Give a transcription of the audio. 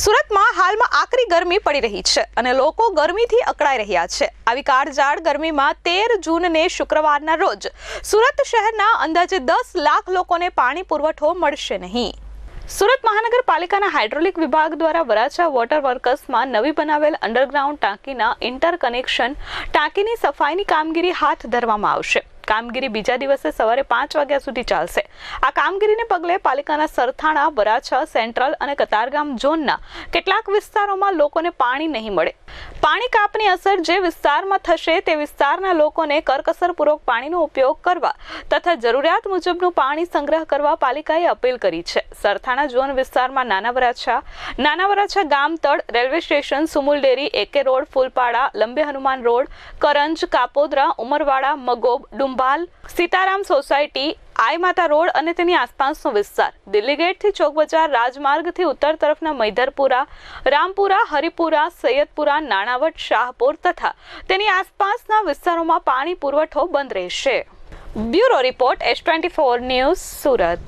સુરતમાં હાલમાં આકરી ગરમી પડી રહી છે અને લોકો ગરમીથી અકળાઈ રહ્યા છે. આવી કાળઝાળ ગરમીમાં તેર જૂનને શુક્રવારના રોજ સુરત શહેરના અંદાજે દસ લાખ લોકોને પાણી પુરવઠો મળશે નહીં. સુરત મહાનગરપાલિકાના હાઇડ્રોલિક વિભાગ દ્વારા વરાછા વોટર વર્કર્સમાં નવી બનાવેલ અંડરગ્રાઉન્ડ ટાંકીના ઇન્ટરકનેક્શન ટાંકીની સફાઈની કામગીરી હાથ ધરવામાં આવશે. કામગીરી બીજા દિવસે સવારે પાંચ વાગ્યા સુધી ચાલશે. આ કામગીરીને પગલે પાલિકાના સરથાણા, વરાછા, સેન્ટ્રલ અને કતારગામ ઝોનના કેટલાક વિસ્તારોમાં લોકોને પાણી નહીં મળે. પાણી કાપની અસર જે વિસ્તારમાં થશે તે વિસ્તારના લોકોને કરકસરપૂર્વક પાણીનો ઉપયોગ કરવા તથા જરૂરિયાત મુજબનું પાણી સંગ્રહ કરવા પાલિકાએ અપીલ કરી છે. સરથાણા ઝોન વિસ્તારમાં Nana Varachha Nana Varachha ગામતળ railway station, Sumul dairy, AK road, Fulpada, Lambe Hanuman road, Karanj, Kapodara, Umarwada, Magob Dumbhal Sitaram society Aai Mata road અને તેની આસપાસનો વિસ્તાર. દિલ્હી ગેટથી ચોક બજાર રાજમાર્ગથી ઉત્તર તરફના મૈધરપુરા રામપુરા, હરિપુરા, સૈયદપુરા, નાણાવટ, શાહપુર તથા તેની આસપાસના વિસ્તારોમાં પાણી પુરવઠો બંધ રહેશે. Bureau report S twenty four news Surat.